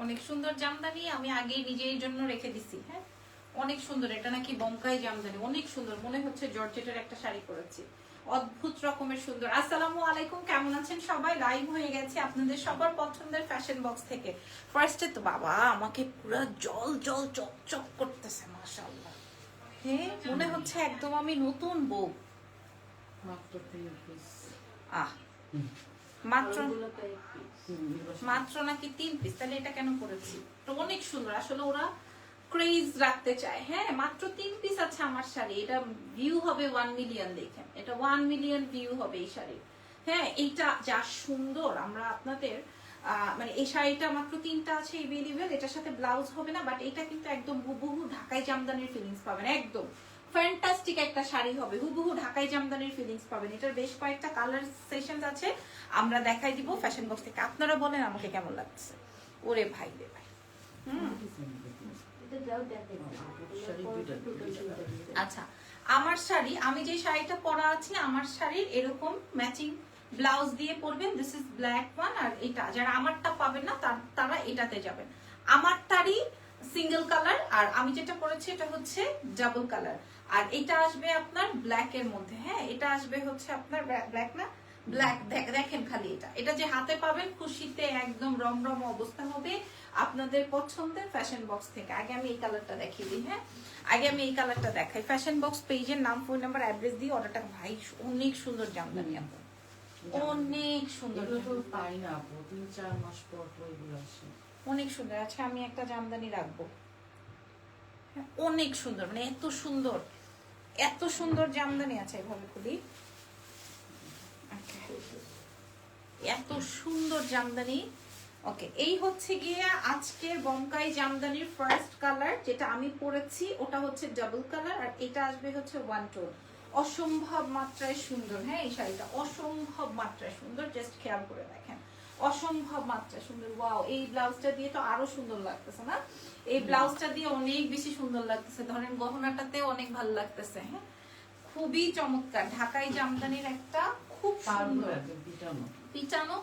অনেক সুন্দর জামদানি আমি আগে নিজের জন্য রেখে দিছি হ্যাঁ? অনেক সুন্দর এটা নাকি বঙ্কাই জামদানি অনেক সুন্দর মনে হচ্ছে জর্জেটের একটা শাড়ি পরেছি। অদ্ভুত রকমের সুন্দর। আসসালামু আলাইকুম কেমন আছেন সবাই? লাইভ হয়ে গেছে আপনাদের সবার পছন্দের ফ্যাশন বক্স থেকে। ফার্স্টে তো বাবা আমাকে পুরো জল জল চক চক করতেছে মাশাআল্লাহ। হ্যাঁ মনে হচ্ছে একদম আমি নতুন বউ। মাত্র আহ মাত্র মাত্র নাকি তিন পিস তাহলে এটা কেন করেছি? অনেক সুন্দর। আসলে ওরা ক্রেজ রাখতে চায়। হ্যাঁ মাত্র তিন পিস আছে আমার শাড়ি। এটা ভিউ হবে ওয়ান মিলিয়ন দেখেন এটা ওয়ান মিলিয়ন ভিউ হবে এই শাড়ি। হ্যাঁ এইটা যা সুন্দর। আমরা আপনাদের মানে এই শাড়িটা মাত্র তিনটা আছে এভেলেবেল এটার সাথে ব্লাউজ হবে না বাট এটা কিন্তু একদম হুবহু ঢাকাই জামদানির ফিলিংস পাবেন। একদম। ফ্যান্টাস্টিক একটা শাড়ি হবে। হুবহু ঢাকাই জামদানির ফিলিংস পাবেন। এটার বেশ কয়েকটা কালার সেশন আছে। আমরা দেখাই দিব ফ্যাশন বক্স থেকে আপনারা বলেন আমাকে কেমন লাগছে। ওরে ভাই রে ভাই। হুম। আচ্ছা আমার শাড়ি আমি যে শাড়িটা পরা আছি আমার শাড়ির এরকম ম্যাচিং ব্লাউজ দিয়ে পরবেন। দিস ইজ ব্ল্যাক ওয়ান আর এটা। যারা আমারটা পাবেন না তারা এটাতে যাবেন। আমারটারই সিঙ্গেল কালার আর আমি যেটা পরেছি এটা হচ্ছে ডাবল কালার আর এটা আসবে আপনার ব্ল্যাক এর মধ্যে হ্যাঁ? এটা আসবে হচ্ছে আপনার ব্ল্যাক না? ব্ল্যাক দেখেন খালি এটা। এটা যে হাতে পাবেন খুশিতে একদম রমরম অবস্থা হবে আপনাদের পছন্দের ফ্যাশন বক্স থেকে। আগে আমি এই কালারটা দেখিয়ে দিই হ্যাঁ? আগে আমি এই কালারটা দেখাই। ফ্যাশন বক্স পেজের নাম ফোন নাম্বার অ্যাড্রেস দিয়ে অর্ডারটা ভাই অনেক সুন্দর জামদানি আপু। অনেক সুন্দর পাই না আপু তিন চার মাস পর এগুলো আসে। অনেক সুন্দর। আচ্ছা আমি একটা জামদানি রাখব। হ্যাঁ, অনেক সুন্দর মানে এত সুন্দর। এত সুন্দর জামদানি আছে এভাবে খুলি. এত সুন্দর জামদানি। ওকে এই হচ্ছে গিয়ে আজকের জামদানির ফার্স্ট কালার যেটা আমি পরেছি ওটা হচ্ছে ডাবল কালার আর এটা আসবে হচ্ছে ওয়ান টোন অসম্ভব মাত্রায় সুন্দর হ্যাঁ এই শাড়িটা? অসম্ভব মাত্রায় সুন্দর জাস্ট খেয়াল করে দেখেন। অসম্ভব মাত্রায় সুন্দর ওয়াও এই ব্লাউজটা দিয়ে তো আরও সুন্দর লাগতেছে না? এই ব্লাউজটা দিয়ে অনেক বেশি সুন্দর লাগতেছে ধরেন গহনাটাতে অনেক ভালো লাগতেছে হ্যাঁ? খুবই চমৎকার ঢাকাই জামদানির একটা খুব সুন্দর। পিটানো। পিটানো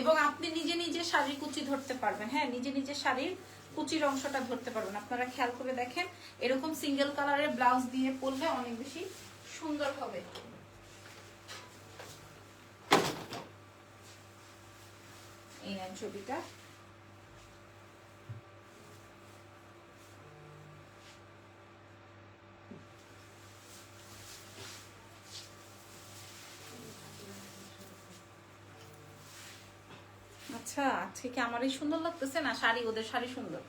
এবং আপনি নিজে নিজে শাড়ির কুচি ধরতে পারবেন। হ্যাঁ নিজে নিজে শাড়ির কুচির অংশটা ধরতে পারবেন। আপনারা খেয়াল করে দেখেন এরকম সিঙ্গেল কালারের ব্লাউজ দিয়ে পরলে অনেক বেশি সুন্দর হবে। এই ছবিটা। আচ্ছা আজকে কি আমারই সুন্দর লাগতেছে না? শাড়ি, ওদের শাড়ি সুন্দর।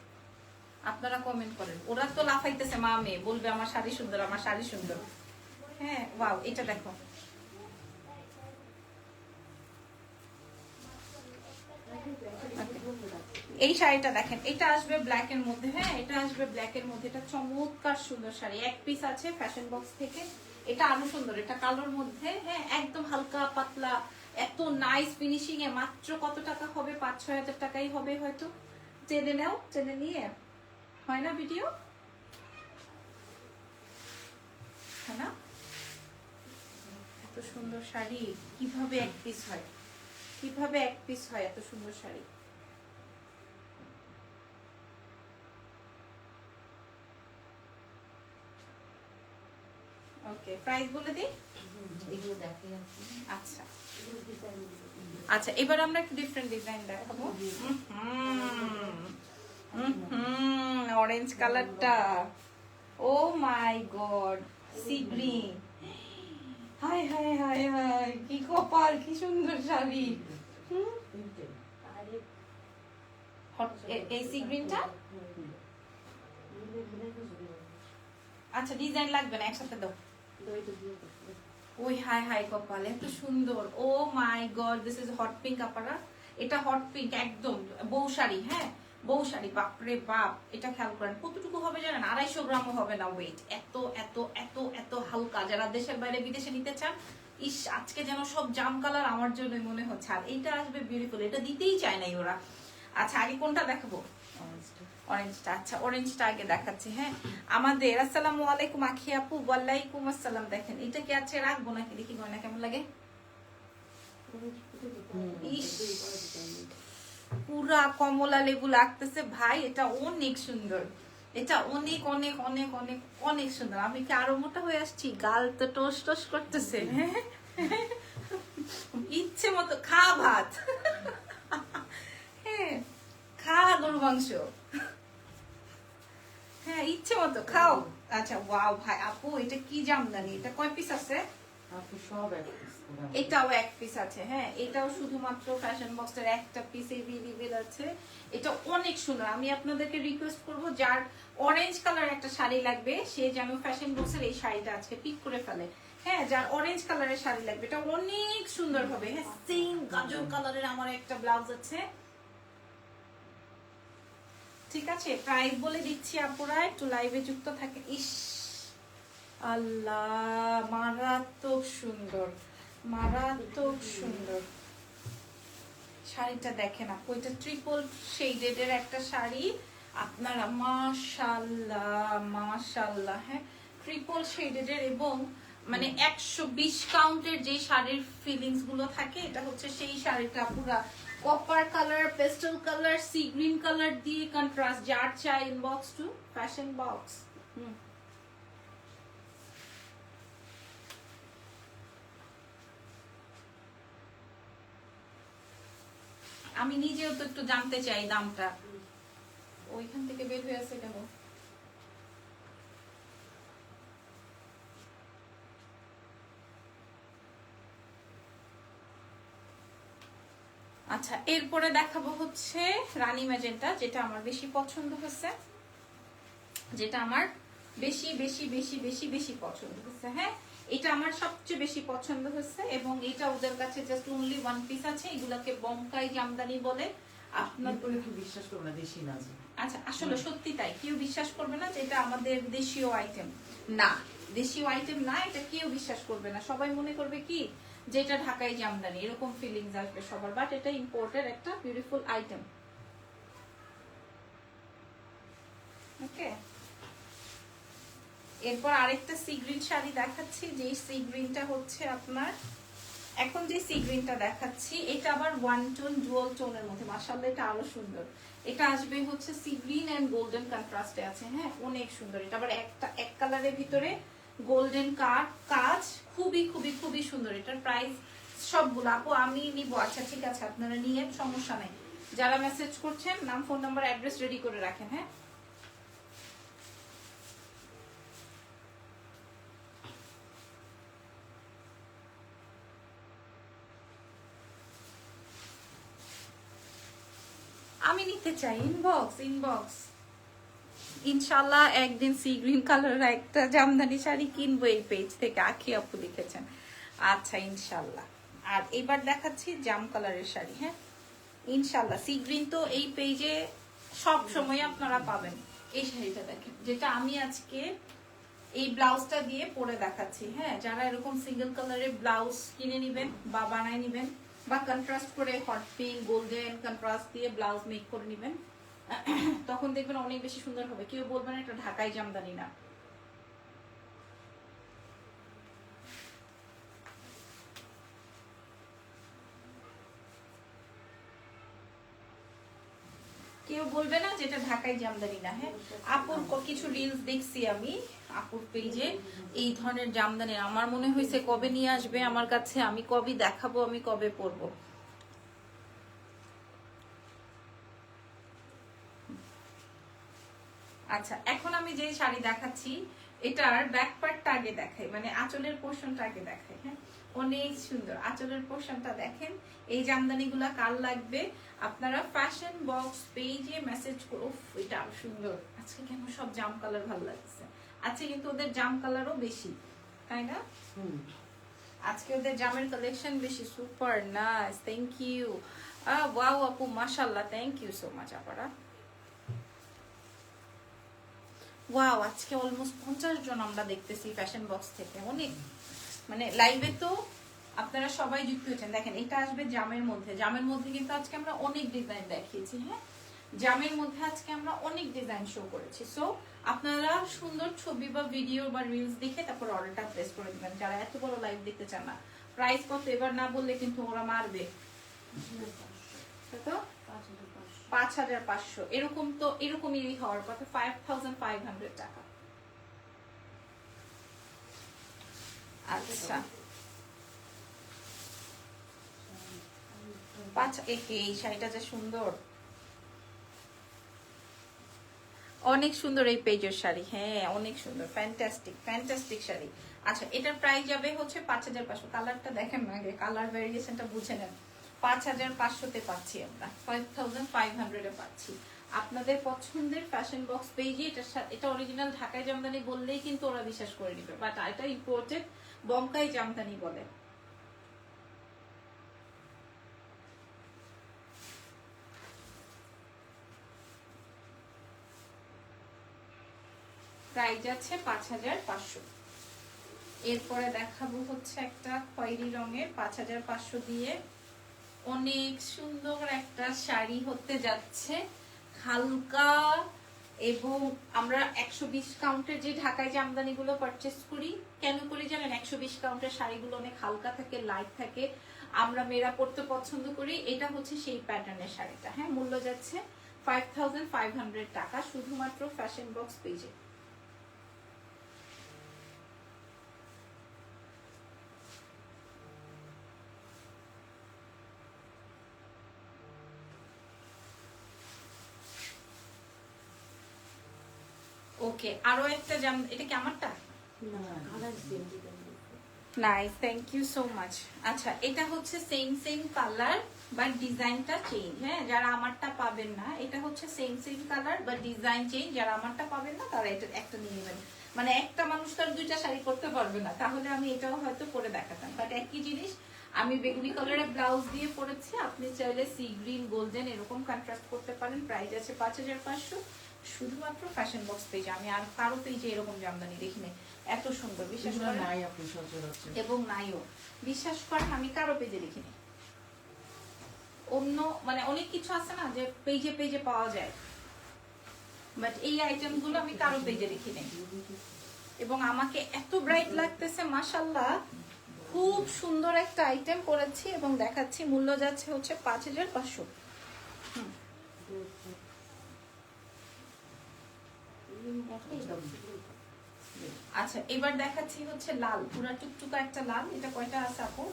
আপনারা কমেন্ট করেন। ওরা তো লাফাইতেছে, মা, মেয়ে, বলবে আমার শাড়ি সুন্দর, আমার শাড়ি সুন্দর। হ্যাঁ এটা দেখো। এই শাড়িটা দেখেন, এটা আসবে ব্ল্যাক এর মধ্যে হ্যাঁ এটা আসবে ব্ল্যাক এর মধ্যে। এটা চমৎকার সুন্দর শাড়ি। এক পিস আছে ফ্যাশন বক্স থেকে। এটা আরও সুন্দর, এটা কালোর মধ্যে হ্যাঁ একদম হালকা পাতলা, এত নাইস ফিনিশিং এ মাত্র কত টাকা হবে? পাঁচ, ছয় হাজার টাকাই হবে হয়তো। টেনে নাও টেনে নিয়ে। হয় না ভিডিও না? এত সুন্দর শাড়ি, কীভাবে এক পিস হয়? কীভাবে এক পিস হয় এত সুন্দর শাড়ি? ওকে প্রাইস বলে দিই? এগুলো দেখে আচ্ছা। আচ্ছা এবার আমরা একটু ডিফারেন্ট ডিজাইন দেখাবো। অরেঞ্জ কালারটা oh my god sea green হাই হাই হাই হাই কি কপাল কি সুন্দর শাড়ি। হুম, এই সি গ্রিনটা। আচ্ছা ডিজাইন লাগবে না একসাথে দাও। ওই হাই হাই কপাল, এত সুন্দর। ও my god this is hot pink আপারা। এটা হট পিঙ্ক একদম। বউ শাড়ি হ্যাঁ? বউ শাড়ি, বাপরে বাপ, এটা খেয়াল করেন। কতটুকু হবে জানেন? আড়াইশো গ্রামও হবে না ওয়েট এত এত এত এত হালকা। যারা দেশের বাইরে, বিদেশে নিতে চান, ইস, আজকে যেন সব জাম কালার আমার জন্যই মনে হচ্ছে। আর এটা আসবে বিউটিফুল এটা দিতেই চায় নাই ওরা। আচ্ছা আগে কোনটা দেখাবো? অরেঞ্জটা আচ্ছা অরেঞ্জটা আগে হ্যাঁ? আমাদের, আসসালামু আলাইকুম আপু আসসালাম, দেখেন, এটা কি আছে রাখব নাকি? দেখি গয়না কেমন লাগে। পুরা ভাই, এটা অনেক সুন্দর। এটা অনেক অনেক অনেক অনেক অনেক সুন্দর। আমি কি আরও মোটা হয়ে আসছি? গাল তো টোস টোস করতেছে। ইচ্ছে মতো খা ভাত। খা গরু মাংস। হ্যাঁ ইচ্ছে মতো খাও। আচ্ছা ওয়াও ভাই আপু এটা কি জামদানি এটা কয় পিস আছে। এটাও এক পিস আছে হ্যাঁ এটাও শুধুমাত্র ফ্যাশন বক্সের একটা পিস আছে। এটা অনেক সুন্দর আমি আপনাদেরকে রিকোয়েস্ট করব যার অরেঞ্জ কালার একটা শাড়ি লাগবে সে যেন ফ্যাশন বক্সের এই শাড়িটা আজকে পিক করে ফেলে। হ্যাঁ যার অরেঞ্জ কালারের শাড়ি লাগবে এটা অনেক সুন্দর হবে হ্যাঁ সেম গাজর কালারের আমার একটা ব্লাউজ আছে। ঠিক আছে? প্রাইস বলে দিচ্ছি আপুরা, একটু লাইভে যুক্ত থাকে ইস, আল্লাহ, মারাত্মক সুন্দর মারাত্মক সুন্দর। শাড়িটা দেখেন আপু, এটা ট্রিপল শেডেড এর একটা শাড়ি। আপনারা মাশাল্লাহ মাশাল্লাহ হ্যাঁ? ট্রিপল শেডেড এর এবং মানে একশো বিশ কাউন্টের যে শাড়ির ফিলিংসগুলো থাকে, এটা হচ্ছে সেই শাড়িটা পুরা copper colour pastel colour sea green colour দিয়ে কন্ট্রাস্ট যার চাই inbox to fashion box hmm আমি নিজেও তো একটু জানতে চাই দামটা। ওইখান থেকে বের হয়ে আছে কেন আচ্ছা এরপরে দেখাবো হচ্ছে রানী ম্যাজেন্টা যেটা আমার বেশি পছন্দ হচ্ছে যেটা আমার বেশি বেশি বেশি বেশি বেশি পছন্দ হচ্ছে হ্যাঁ? এটা আমার সবচেয়ে বেশি পছন্দ হচ্ছে এবং এটা ওদের কাছে জাস্ট অনলি ওয়ান পিস আছে। এগুলাকে বমকাই জামদানি বলে আপনার আপনার একটু বিশ্বাস করবে না দেশি না আচ্ছা আসলে সত্যি তাই। কেউ বিশ্বাস করবে না যে এটা আমাদের দেশীয় আইটেম না দেশীয় আইটেম না এটা কেউ বিশ্বাস করবে না। সবাই মনে করবে কি যে এটা ঢাকাই জামদানি এরকম ফিলিংস আসবে সবার বাট এটা ইম্পোর্টের একটা বিউটিফুল আইটেম ওকে এরপর আরেকটা সি গ্রিন শাড়ি দেখাচ্ছি যে সি গ্রিনটা হচ্ছে আপনার, এখন যে সি গ্রিনটা দেখাচ্ছি, এটা আবার ওয়ান টোন ডুয়াল টোনের মধ্যে মাসাল্লাহ এটা আরও সুন্দর। এটা আসবে হচ্ছে সি গ্রিন এন্ড গোল্ডেন কন্ট্রাস্টে আছে হ্যাঁ? অনেক সুন্দর, এটা আবার একটা, এক কালারের ভিতরে গোল্ডেন কাট কাজ খুবই খুবই খুবই সুন্দর। এটার প্রাইস সবগুলো। আপু, আমি নিব। আচ্ছা ঠিক আছে, আপনারা নিয়ে সমস্যা নেই। যারা মেসেজ করছেন, নাম ফোন নাম্বার অ্যাড্রেস রেডি করে রাখেন হ্যাঁ? আমি নিতে চাই ইনবক্স ইনবক্স ইনশাল্লাহ একদিন সি গ্রিন কালারের একটা জামদানি শাড়ি কিনবো এই পেজ থেকে, আখি আপু লিখেছেন আচ্ছা ইনশাল্লাহ আর এবার দেখাচ্ছি জাম কালারের শাড়ি হ্যাঁ? ইনশাল্লাহ সি গ্রিন তো এই পেজে সব সময় আপনারা পাবেন। এই শাড়িটা দেখেন, যেটা আমি আজকে এই ব্লাউজটা দিয়ে পরে দেখাচ্ছি হ্যাঁ? যারা এরকম সিঙ্গেল কালারের ব্লাউজ কিনে নেবেন বা বানায় নেবেন, বা কন্ট্রাস্ট করে হট পিঙ্ক গোল্ডেন কন্ট্রাস্ট দিয়ে ব্লাউজ মেক করে নেবেন তখন দেখবেন অনেক বেশি সুন্দর হবে। কেউ বলবেন এটা ঢাকাই জামদানি না। কেউ বলবে না যেটা ঢাকাই জামদানি না হ্যাঁ? আপুর কিছু রিলস দেখছি আমি, আপুর পেজে এই ধরনের জামদানি, আমার মনে হয়েছে কবে নিয়ে আসবে, আমার কাছে আমি কবে দেখাবো, আমি কবে পরবো। আচ্ছা এখন আমি যে শাড়ি দেখাচ্ছি এটার ব্যাক পার্টটা আগে দেখাই মানে আঁচলের পোর্শনটা আগে দেখাই হ্যাঁ? অনেক সুন্দর। আঁচলের পোর্শনটা দেখেন এই জামদানিগুলা কার লাগবে? আপনারা ফ্যাশন বক্স পেজে মেসেজ করো এটা আরও সুন্দর। আজকে কেন সব জাম কালার ভালো লাগছে? আজকে কিন্তু ওদের জাম কালারও বেশি তাই না? হুম। আজকে ওদের জামের কালেকশন বেশি super nice thank you wow আপু মাশাল্লাহ থ্যাংক ইউ সো মাচ আপারা। ওয়াও আজকে অলমোস্ট পঞ্চাশ জন আমরা দেখতেছি ফ্যাশন বক্স থেকে। অনেক। মানে লাইভে তো আপনারা সবাই যুক্ত হয়েছেন। দেখেন এটা আসবে জামের মধ্যে। জামের মধ্যে কিন্তু আজকে আমরা অনেক ডিজাইন দেখিয়েছি হ্যাঁ? জামের মধ্যে আজকে আমরা অনেক ডিজাইন শো করেছি। সো আপনারা সুন্দর ছবি বা ভিডিও বা রিলস দেখে তারপর অর্ডারটা প্লেস করে দিবেন। যারা এত বড় লাইভ দেখতে চান না প্রাইস কত এবার না বললে কিন্তু ওরা মারবে। তো? পাঁচ হাজার পাঁচশো। এরকম তো, এরকমই হওয়ার কথা ফাইভ টাকা। আচ্ছা। এই শাড়িটা যে সুন্দর? অনেক সুন্দর এই পেজের শাড়ি হ্যাঁ অনেক সুন্দর ফ্যান্টাস্টিক ফ্যান্টাস্টিক শাড়ি। আচ্ছা এটার প্রাইস যাবে হচ্ছে পাঁচ হাজার পাঁচশো। কালারটা দেখেন না আগে কালার ভ্যারিয়েশনটা বুঝে নেন। পাঁচ হাজার পাঁচশোতে পাচ্ছি আমরা। আপনাদের পছন্দের ফ্যাশন বক্স পেজে এটা এটা অরিজিনাল ঢাকায় জামদানি বললেই কিন্তু ওরা বিশ্বাস করে নিবে। বাট এটা ইম্পোর্টেড বঙ্কাই জামদানি বলে। প্রাইস আছে পাঁচ হাজার পাঁচশো। এরপরে দেখাবো হচ্ছে একটা খয়েরি রঙের পাঁচ হাজার পাঁচশো দিয়ে অনেক সুন্দর একটা শাড়ি হতে যাচ্ছে। হালকা এবং আমরা একশো বিশ কাউন্টের যে ঢাকায় যে আমদানিগুলো পারচেস করি, কেন করি জানেন? একশো বিশ কাউন্টের শাড়িগুলো অনেক হালকা থাকে লাইট থাকে। আমরা মেয়েরা পরতে পছন্দ করি। এটা হচ্ছে সেই প্যাটার্নের শাড়িটা। হ্যাঁ মূল্য যাচ্ছে ফাইভ টাকা। শুধুমাত্র ফ্যাশন বক্স পেজে ওকে আরও একটা জাম এটা কি আমারটা? Nice thank you so much আচ্ছা এটা হচ্ছে সেম সেম কালার বাট ডিজাইনটা চেঞ্জ হ্যাঁ যারা আমারটা পাবেন না এটা হচ্ছে same same colour but design change যারা আমারটা পাবেন না তারা এটা একটা নিয়ে নেবেন। মানে একটা মানুষ তার দুইটা শাড়ি করতে পারবে না তাহলে আমি এটাও হয়তো পরে দেখাতাম। বাট একই জিনিস আমি বেগুনি কালারের ব্লাউজ দিয়ে পরেছি আপনি চাইলে সি গ্রিন গোল্ডেন এরকম কন্ট্রাস্ট করতে পারেন। প্রাইস আছে পাঁচ হাজার পাঁচশো। শুধুমাত্র ফ্যাশন বক্স পেজে আমি আর কারও পেজে এরকম জামদানি দেখিনি। এত সুন্দর বিশেষ এগুলো করে নাই আপনি সচরাচর এবং নাইও। বিশ্বাস করেন আমি কারও পেজে লিখিনি অন্য মানে অনেক কিছু আছে না যে পেজে পেজে পাওয়া যায়। বাট এই আইটেমগুলো আমি কারও পেজে লিখিনি এবং আমাকে এত ব্রাইট লাগতেছে মাসাল্লাহ খুব সুন্দর একটা আইটেম করেছি এবং দেখাচ্ছি। মূল্য যাচ্ছে হচ্ছে পাঁচ হাজার পাঁচশো একটাই দাম আচ্ছা এবার দেখাচ্ছি হচ্ছে লাল পুরা টুকটুকা একটা লাল এটা কয়টা আছে আপু?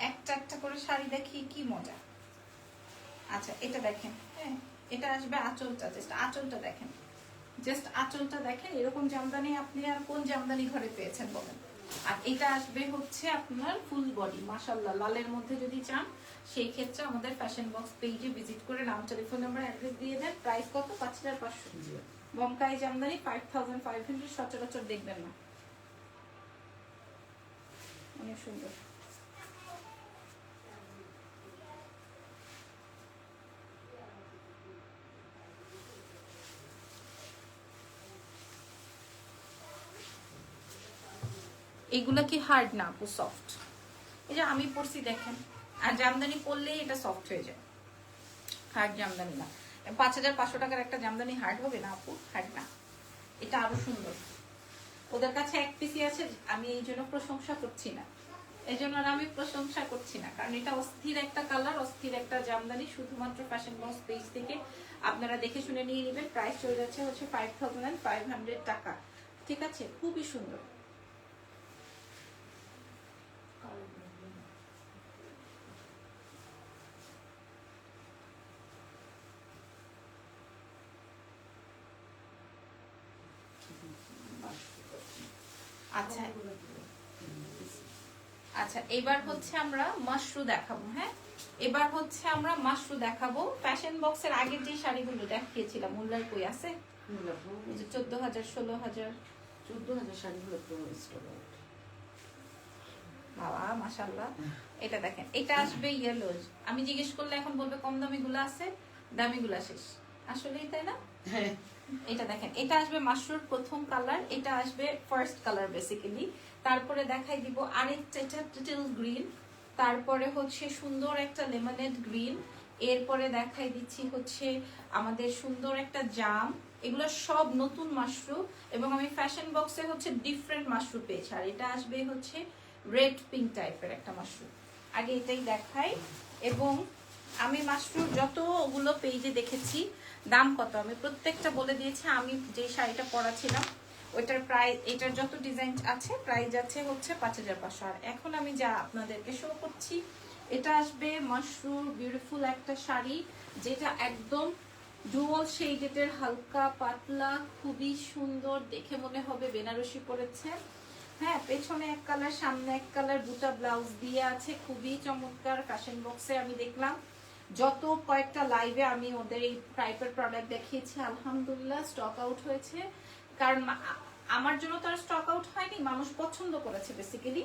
একটা। একটা। করে শাড়ি দেখি কি মজা। আচ্ছা এটা দেখেন হ্যাঁ এটা আসবে আঁচলটা জাস্ট আঁচলটা দেখেন। জাস্ট আঁচলটা দেখেন এরকম জামদানি আপনি আর কোন জামদানি ঘরে পেয়েছেন বলেন? আর এটা আসবে হচ্ছে আপনার ফুল বডি মাসাল্লাহ লালের মধ্যে যদি চান সেই ক্ষেত্রে আমাদের ফ্যাশন বক্স পেজে ভিজিট করে নাম টেলিফোন নাম্বার অ্যাড্রেস দিয়ে দেন। প্রাইস কত? পাঁচ হাজার পাঁচশো। Bomkai Jamdani five thousand five hundred সচরাচর দেখবেন না। অনেক সুন্দর। এগুলা কি হার্ড না আপু সফট এই যে আমি পড়ছি, দেখেন। আর জামদানি পরলেই এটা সফট হয়ে যায়। হার্ড জামদানি না। পাঁচ হাজার পাঁচশো টাকার একটা জামদানি হার্ড হবে না আপু? হার্ড না। এটা আরও সুন্দর। ওদের কাছে এক পিসি আছে, আমি এই জন্য প্রশংসা করছি না। এই জন্য আমি প্রশংসা করছি না, কারণ এটা অস্থির একটা কালার অস্থির একটা জামদানি, শুধুমাত্র ফ্যাশন বক্স পেজ থেকে আপনারা দেখে শুনে নিয়ে নেবেন। প্রাইস চলে যাচ্ছে হচ্ছে ফাইভ থাউজেন্ড ফাইভ হান্ড্রেড টাকা। ঠিক আছে? খুবই সুন্দর। আচ্ছা। আচ্ছা এবার হচ্ছে আমরা মাশরু দেখাবো হ্যাঁ? এবার হচ্ছে আমরা মাশরু দেখাবো ফ্যাশন বক্সের আগের যে শাড়িগুলো দেখিয়েছিলাম কই আছে? চোদ্দ হাজার ষোলো হাজার। চোদ্দ হাজার শাড়িগুলো বাবা মাশাল্লাহ এটা দেখেন এটা আসবে ইয়েলো আমি জিজ্ঞেস করলে এখন বলবে কম দামি গুলো আছে দামি গুলা শেষ। আসলেই তাই না? হ্যাঁ। এটা দেখেন, এটা আসবে মাশরুর প্রথম কালার এটা আসবে ফার্স্ট কালার বেসিক্যালি তারপরে দেখাই দিব আরেকটা, এটা টিল গ্রিন তারপরে হচ্ছে সুন্দর একটা লেমনেড গ্রিন এরপরে দেখাই দিচ্ছি হচ্ছে আমাদের সুন্দর একটা জাম, এগুলো সব নতুন মাশরু এবং আমি ফ্যাশন বক্সে হচ্ছে ডিফারেন্ট মাশরু পেয়েছি। আর এটা আসবে হচ্ছে রেড পিঙ্ক টাইপের একটা মাশরু আগে এটাই দেখাই এবং আমি মাশরুর যতগুলো পেজে দেখেছি দাম কত? আমি প্রত্যেকটা বলে দিয়েছি, আমি যে শাড়িটা পরা ছিলাম ওইটার প্রাইস এটার যত ডিজাইন আছে প্রাইস আছে হচ্ছে পাঁচ হাজার পাঁচশো। আর এখন আমি যা আপনাদেরকে শো করছি, এটা আসবে মাশরুম বিউটিফুল একটা শাড়ি, যেটা একদম ডুয়াল শেডের হালকা পাতলা, খুবই সুন্দর, দেখে মনে হবে বেনারসি পরেছে। হ্যাঁ পেছনে এক কালার সামনে এক কালার দুটা ব্লাউজ দিয়ে আছে, খুবই চমৎকার ফ্যাশন বক্সে আমি দেখলাম। যত কয়েকটা লাইভে আমি ওদের এই টাইপের প্রোডাক্ট দেখিয়েছি আলহামদুলিল্লাহ স্টক আউট হয়েছে। কারণ আমার জন্য তো আর স্টক আউট হয়নি মানুষ পছন্দ করেছে বেসিক্যালি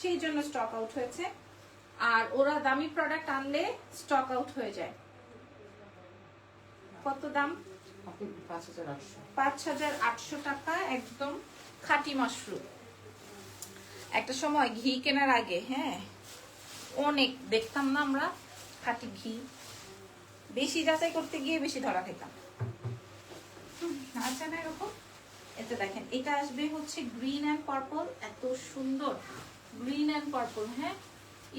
সেই জন্য স্টক আউট হয়েছে। আর ওরা দামি প্রোডাক্ট আনলে স্টক আউট হয়ে যায়। কত দাম? পাঁচ হাজার আটশো। পাঁচ হাজার আটশো টাকা একদম খাঁটি মাশরুম একটা সময় ঘি কেনার আগে হ্যাঁ অনেক দেখতাম না আমরা খাঁটি ঘি। বেশি যাচাই করতে গিয়ে বেশি ধরা খেতাম। আছে না এরকম? এতে দেখেন, এটা আসবে হচ্ছে গ্রিন অ্যান্ড পার্পল এত সুন্দর। গ্রিন অ্যান্ড পার্পল হ্যাঁ?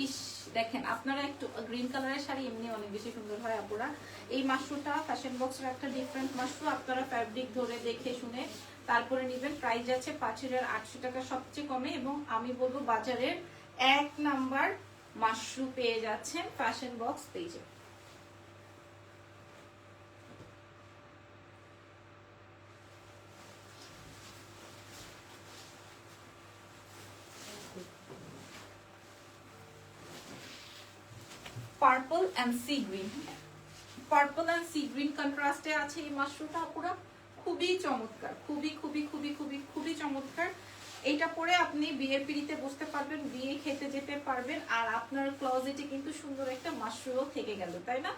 ইস, দেখেন, আপনারা একটু গ্রিন কালারের শাড়ি এমনি অনেক বেশি সুন্দর হয় আপুরা। এই মাশরুটা ফ্যাশন বক্সের একটা ডিফারেন্ট মাশরু আপনারা ফ্যাব্রিক ধরে দেখে শুনে তারপরে নেবেন। প্রাইস আছে পাঁচ হাজার আটশো টাকা সবচেয়ে কমে এবং আমি বলব বাজারের এক নাম্বার মাশরু পেয়ে যাচ্ছেন ফ্যাশন বক্স পেজে purple and sea green purple and sea green কন্ট্রাস্টে আছে এই মাশরুমটা, পুরো খুবই চমৎকার, খুবই খুবই খুবই খুবই খুবই চমৎকার। এইটা পরে আপনি বিয়ের পিড়িতে বসতে পারবেন, বিয়ে খেতে যেতে পারবেন, আর আপনার ক্লজেটে কিন্তু সুন্দর একটা মাশরুমও থেকে গেল, তাই না?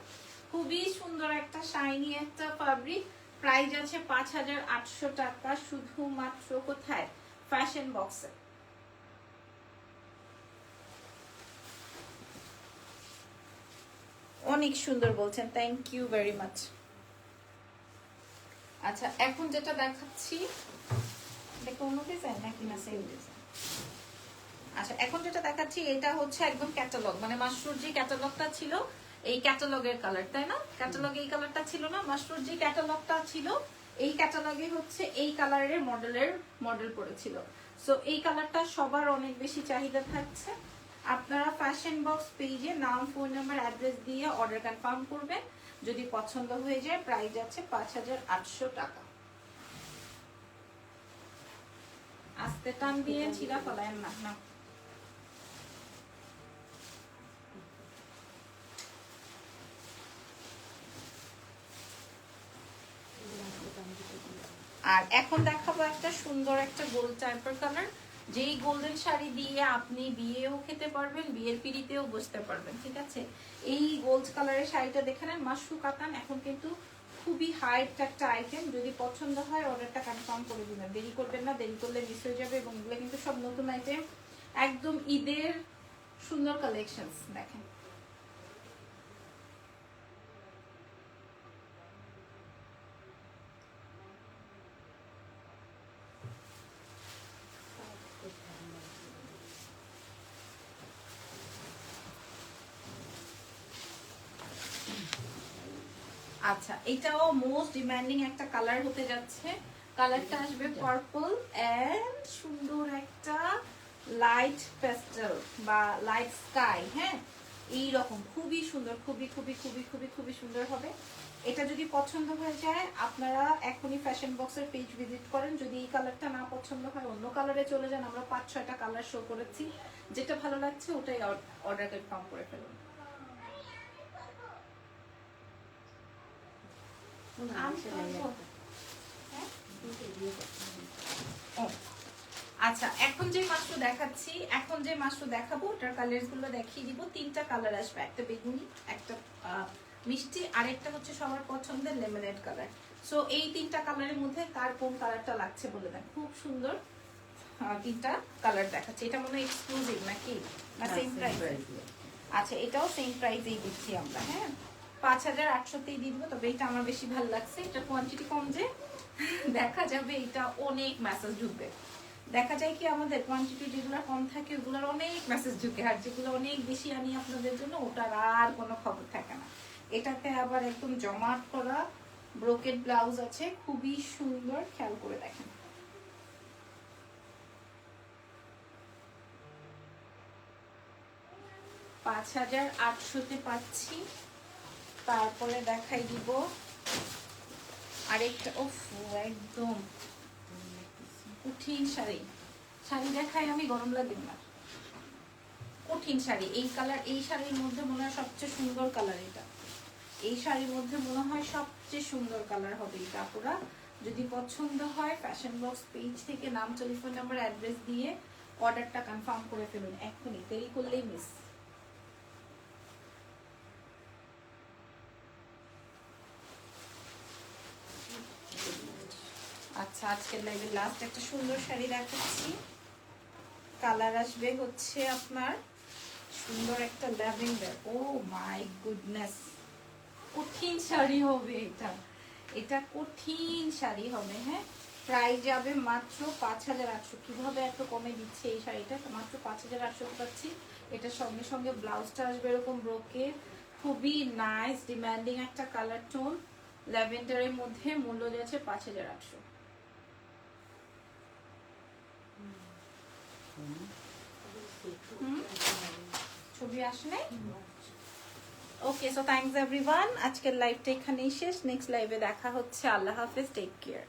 খুবই সুন্দর একটা শাইনি একটা ফ্যাব্রিক প্রাইস আছে পাঁচ হাজার আটশো টাকা, শুধুমাত্র কোথায়? ফ্যাশন বক্সে অনেক সুন্দর বলছেন থ্যাংক ইউ ভেরি মাচ আচ্ছা এখন যেটা দেখাচ্ছি এটা কোনো ডিজাইন নাকি না সেম ডিজাইন আচ্ছা এখন যেটা দেখাচ্ছি, এটা হচ্ছে একদম ক্যাটালগ মানে মাশরুর যে ক্যাটালগটা ছিল, এই ক্যাটালগের কালার তাই না? ক্যাটালগে এই কালারটা ছিল না, মাশরুর যে ক্যাটালগটা ছিল, এই ক্যাটালগে হচ্ছে এই কালারের মডেলের মডেল পড়েছিল. সো এই কালারটা সবার অনেক বেশি চাহিদা থাকছে। আপনারা ফ্যাশন বক্স পেজে নাম ফোন নাম্বার অ্যাড্রেস দিয়ে অর্ডার কনফার্ম করবেন। যদি পছন্দ হয়ে যায় প্রাইস আছে পাঁচ হাজার আটশো টাকা। আস্তে টান দিয়ে ছিঁড়া ফলায়েন না না। আর এখন দেখাবো একটা সুন্দর একটা গোল্ড টাইপের কালার যেই গোল্ডেন শাড়ি দিয়ে আপনি বিয়েও খেতে পারবেন, বিয়ের পিড়িতেও বসতে পারবেন, ঠিক আছে? এই গোল্ড কালারের শাড়িটা দেখে নেন মাশরু কাতান এখন কিন্তু খুবই হাইট একটা আইটেম যদি পছন্দ হয় অর্ডারটা কনফার্ম করে দিবেন। দেরি করবেন না, দেরি করলে মিস হয়ে যাবে এবং এগুলো কিন্তু সব নতুন আইটেম একদম ঈদের সুন্দর কালেকশন দেখেন। আচ্ছা এটাও মোস্ট ডিমান্ডিং একটা কালার হতে যাচ্ছে। কালারটা আসবে পার্পল এন্ড সুন্দর একটা লাইট পেস্টেল বা লাইট স্কাই হ্যাঁ? এই রকম খুবই সুন্দর, খুবই খুবই খুবই খুবই খুবই সুন্দর হবে। এটা যদি পছন্দ হয়ে যায়, আপনারা এখনই ফ্যাশন বক্সের পেজ ভিজিট করেন। যদি এই কালারটা না পছন্দ হয়, অন্য কালারে চলে যান। আমরা পাঁচ, ছয়টা কালার শো করেছি। যেটা ভালো লাগছে, ওটাই অর্ডার কনফার্ম করে ফেলুন আমি করব। হ্যাঁ? ও, আচ্ছা এখন যে দেখাচ্ছি এখন যে দেখাবো ওটার কালারগুলো দেখিয়ে দিব। তিনটা কালার আসবে একটা বেগুনি একটা মিষ্টি আর একটা হচ্ছে সবার পছন্দের লেমনেড কালার সো এই তিনটা কালারের মধ্যে কার কোন কালারটা লাগছে বলে দেন। খুব সুন্দর তিনটা কালার দেখাচ্ছে। এটা মনে হয় এক্সক্লুসিভ নাকি? না সেম প্রাইস আচ্ছা এটাও সেম প্রাইসেই দিচ্ছি আমরা হ্যাঁ? পাঁচ হাজার আটশোতেই দিয়ে দিবো, তবে এটা আমার বেশি ভালো লাগছে। এটা কোয়ান্টিটি কম যে, দেখা যাবে এটা অনেক মেসেজ ঢুকবে। দেখা যায় কি আমাদের কোয়ান্টিটি যেগুলো কম থাকে, ওগুলোর অনেক মেসেজ ঢুকে, আর যেগুলো অনেক বেশি আনি আপনাদের জন্য, ওটার আর কোনো খবর থাকে না। এটাতে আবার একদম জমাট করা ব্রোকেট ব্লাউজ আছে, খুবই সুন্দর, খেয়াল করে দেখেন। পাঁচ হাজার আটশোতে পাচ্ছি। তারপরে দেখাই দিব। আরেকটা ও একদম। কঠিন শাড়ি। শাড়ি দেখাই আমি, গরম লাগে না। কঠিন শাড়ি। এই কালার, এই শাড়ির মধ্যে মনে হয় সবচেয়ে সুন্দর কালার এটা। এই শাড়ির মধ্যে মনে হয় সবচেয়ে সুন্দর কালার হবে এটা আপুরা যদি পছন্দ হয় ফ্যাশন বক্স পেজ থেকে নাম টেলিফোন নাম্বার অ্যাড্রেস দিয়ে অর্ডারটা কনফার্ম করে ফেলুন। এখনই দেরি করলেই মিস আচ্ছা আজকের লাইভে লাস্ট একটা সুন্দর শাড়ি দেখাচ্ছি। কালার আসবে হচ্ছে আপনার সুন্দর একটা ল্যাভেন্ডার ও মাই গুডনেস কঠিন শাড়ি হবে এটা। এটা কঠিন শাড়ি হবে হ্যাঁ? প্রাইস যাবে মাত্র পাঁচ হাজার আটশো। কীভাবে এত কমে দিচ্ছে এই শাড়িটা? মাত্র পাঁচ হাজার আটশো পাচ্ছি। এটার সঙ্গে সঙ্গে ব্লাউজটা আসবে এরকম ব্রোকের খুবই নাইস ডিমান্ডিং একটা কালার টোন ল্যাভেন্ডারের মধ্যে মূল্য যাচ্ছে পাঁচ হাজার আটশো। ছবি আসে নাই? ওকে সো থ্যাংকস এভরিওয়ান আজকের লাইভটা এখানেই শেষ। নেক্সট লাইভে দেখা হচ্ছে। আল্লাহ হাফেজ টেক কেয়ার